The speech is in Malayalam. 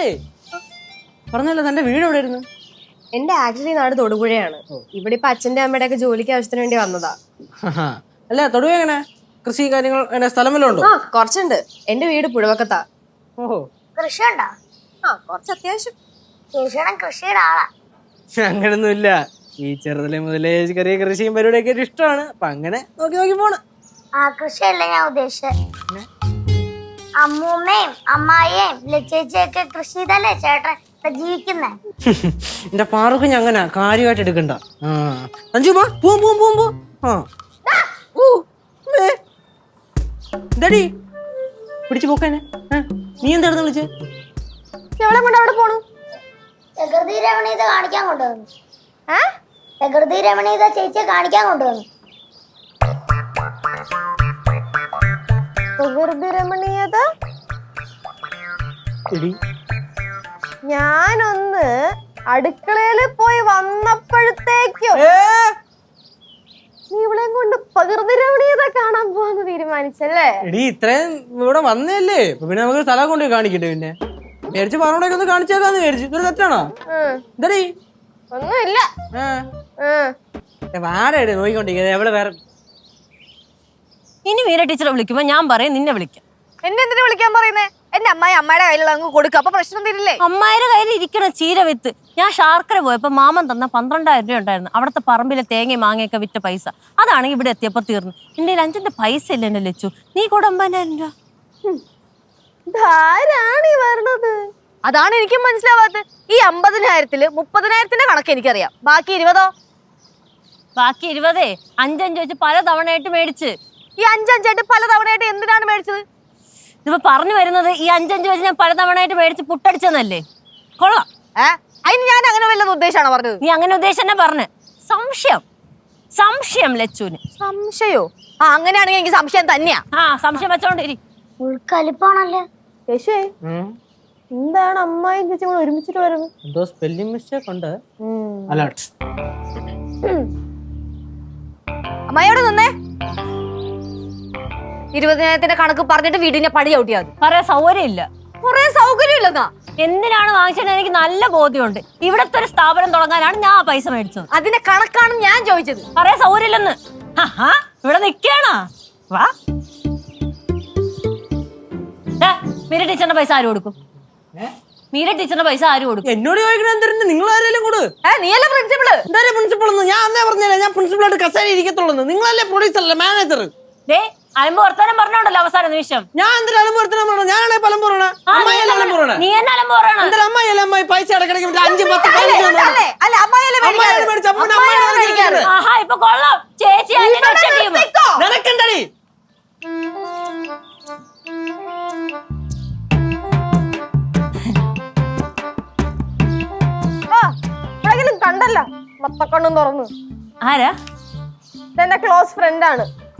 അതെ. പറഞ്ഞല്ലോ തന്റെ വീട് എവിടെ ഇരുന്നു എന്റെ ആക്ച്വലി നാട് തൊടുപുഴയാണ്. ഇവിടെ ഇപ്പൊ അച്ഛന്റെ അമ്മയുടെ ഒക്കെ ജോലിക്ക് ആവശ്യത്തിന് വേണ്ടി വന്നതാ അല്ല തൊടുപുഴ എങ്ങനെ? കൃഷി കാര്യങ്ങൾ എങ്ങനെ? സ്ഥലം വല്ലതും ഉണ്ടോ? ആ കുറച്ചുണ്ട്. എന്റെ വീട് പുഴവക്കത്താ. ഓഹോ. കൃഷിയുണ്ടോ? ആ കുറച്ച് അത്യാവശ്യം. ചേച്ചിയുടെ കൃഷിയുടെ ആളാ. അങ്ങനൊന്നുമില്ല. ഈ ചെറുതിലെ മുതലേ ചെറിയ കൃഷിയും പരിപാടിയൊക്കെ ഇഷ്ടമാണ്. അപ്പൊ അങ്ങനെ നോക്കി നോക്കി പോണ്. ആ കൃഷിയല്ല ഞാൻ ഉദ്ദേശിച്ചത് അമ്മൂമ്മയും അമ്മായിയും ലച്ചേച്ചിയൊക്കെ കൃഷി തന്നെ ചേട്ടൻ എന്റെ ജീവിക്കുന്നേ? എന്റെ പാറുക്കുഞ്ഞ് അങ്ങനെ കാര്യമായിട്ട് എടുക്കണ്ട. ആ. അഞ്ചു പോ പോവും പോവും പോവും പോ. ആ. എന്താടി പിടിച്ചു പോക്കാനെ. നീ എന്തായിരുന്നു വിളിച്ചേ? എവിടെ കൊണ്ട് അവിടെ പോണു. പ്രകൃതി രമണീത കാണിക്കാൻ കൊണ്ടുവന്നു. പ്രകൃതി രമണീത ചേച്ചിയെ കാണിക്കാൻ കൊണ്ടുവന്നു. പ്രകൃതി രമണീയത എടി. ഞാനൊന്ന് അടുക്കളയിൽ പോയി വന്നപ്പോഴത്തേക്കും നീ ഇവിടെ കൊണ്ട് പ്രകൃതി രമണീയത കാണാൻ പോവാന്ന് തീരുമാനിച്ചല്ലേ? എടി ഇത്രയും ഇവിടെ വന്നല്ലേ പിന്നെ നമുക്ക് സ്ഥലം കൊണ്ട് കാണിക്കട്ടെ പിന്നെ? മേടിച്ച് പറഞ്ഞോടൊക്കെ ഒന്ന് കാണിച്ചേക്കാന്ന് മേടിച്ചു ഇതൊരു തെറ്റാണോ? എന്താടി ഒന്നുമില്ല. വാടയുടെ നോക്കിക്കൊണ്ടിരിക്കുന്നത് എവിടെ വേറെ ഇനി മീര ടീച്ചറെ വിളിക്കുമ്പോ ഞാൻ പറയും നിന്നെ വിളിക്കാം. എന്നെ എന്തിനു വിളിക്കാൻ പറയുന്നേ? എന്റെ അമ്മായി അമ്മയുടെ കയ്യിലുള്ള അങ്ങ് കൊടുക്കുക അപ്പൊ പ്രശ്നം തരില്ലേ? അമ്മായിയുടെ കയ്യിൽ ഇരിക്കണ ചീര വിത്ത് ഞാൻ ഷാർക്കര പോയപ്പോ മാമൻ തന്ന പന്ത്രണ്ടായിരം രൂപ ഉണ്ടായിരുന്നു. അവിടുത്തെ പറമ്പിലെ തേങ്ങയും മാങ്ങയൊക്കെ വിറ്റ പൈസ. അതാണെങ്കിൽ ഇവിടെ എത്തിയപ്പോ തീർന്നു. എന്റെ അഞ്ചിന്റെ പൈസ ഇല്ല എന്നെ ലച്ചു? നീ കൂടെ അമ്പതിനായിരം രൂപ. ധാരാണ് ഈ വരണത്? അതാണ് എനിക്കും മനസ്സിലാവാത്തത്. ഈ അമ്പതിനായിരത്തിൽ മുപ്പതിനായിരത്തിന്റെ കണക്ക് എനിക്കറിയാം. ബാക്കി ഇരുപതോ? ബാക്കി ഇരുപതേ? അഞ്ചഞ്ച് വെച്ച് പല തവണയായിട്ട് മേടിച്ച്. ഈ അഞ്ചഞ്ചായിട്ട് പല തവണയായിട്ട് എന്തിനാണ് മേടിച്ചത്? ഇതിപ്പോ പറഞ്ഞു വരുന്നത് ഈ അഞ്ചഞ്ച് വെച്ച് ഞാൻ പല തവണയായിട്ട് മേടിച്ച് പുട്ടടിച്ചെന്നല്ലേ? കൊള്ളാം. ഏ? അതിന് ഞാൻ അങ്ങനെ വല്ലതും ഉദ്ദേശമാണോ പറഞ്ഞത്? നീ അങ്ങനെ ഉദ്ദേശം തന്നെ പറഞ്ഞു. സംശയം. സംശയം ലച്ചുവിന്. സംശയോ? ആ അങ്ങനെയാണെങ്കിൽ എനിക്ക് സംശയം തന്നെയാ. ആ സംശയം വെച്ചോണ്ടിരി. ഫുൾ കലിപ്പാണല്ലേ? യേശുവേ എന്താണ് അമ്മായി ചേച്ചി കൂടെ ഒരുമിച്ചിട്ട് വരുന്നത്? എന്തോ സ്പെല്ലിംഗ് മിസ്റ്റേക്ക് ഉണ്ട്. അലേർട്ട് നിന്നേ? ഇരുപതിനായിരത്തിന്റെ കണക്ക് പറഞ്ഞിട്ട് വീടിന്റെ പടി ഔട്ടിയാ മതി. പറയാൻ സൗകര്യം ഇല്ല കുറെ സൗകര്യം ഇല്ലെന്നാ എന്തിനാണ് വാങ്ങിച്ചത് എനിക്ക് നല്ല ബോധ്യമുണ്ട്. ഇവിടത്തെ ഒരു സ്ഥാപനം തുടങ്ങാനാണ് ഞാൻ ആ പൈസ മേടിച്ചത്. അതിന്റെ കണക്കാണ് ഞാൻ ചോദിച്ചത്. പറയാൻ സൗകര്യമില്ലെന്ന്. ഇവിടെ നിക്കാണോ വാ. ദാ, മീര ടീച്ചറിന്റെ പൈസ ആര് കൊടുക്കും? മീര ടീച്ചറിന്റെ പൈസ ആര് കൊടുക്കും? എന്നോട് ചോദിക്കണ എന്തിരുന്ന് നിങ്ങൾ ആരെങ്കിലും കൂട് ഏ നീയല്ല പ്രിൻസിപ്പൾ എന്തായാലും പ്രിൻസിപ്പൾ ഞാൻ അന്നേ പറഞ്ഞില്ല ഞാൻ പ്രിൻസിപ്പളായിട്ട് കസേര ഇരിക്കത്തുള്ളൂ നിങ്ങളല്ലേ പ്രൊഡ്യൂസർ അല്ലേ മാനേജർ ദേ അലമ്പ് വർത്താനം പറഞ്ഞോണ്ടല്ലോ അവസാന നിമിഷം. ഞാൻ എന്തിനാ അലമ്പ് വർത്തനം പറയണം ഞാനാണെ പലം പറയണ? ആ, നീ അമ്മായിയല്ലേ അലമ്പ് പറയണ? നീ എന്നെ അലമ്പ് പറയണ? എന്തായാലും അമ്മായിയല്ലേ അമ്മായി? പൈസ അടക്കണമെങ്കിൽ മറ്റേ അഞ്ച് പത്ത് പതിനഞ്ച് ഒന്നും അല്ലേ? അല്ല അമ്മായിയല്ലേ അമ്മായിയല്ലേ മേടിച്ച അപ്പൊ പിന്നെ അമ്മായിയല്ലേ മേടിക്കാറ്? ആഹാ ഇപ്പൊ കൊള്ളാം. ചേച്ചി അങ്ങനെ ഒറ്റ ടീം നിനക്കുണ്ടടി ആ എപ്പോഴെങ്കിലും കണ്ടല്ലോ. മത്തക്കണ്ണും തുറന്നു. ആരാ? ഇതെന്റെ ക്ലോസ് ഫ്രണ്ടാണ്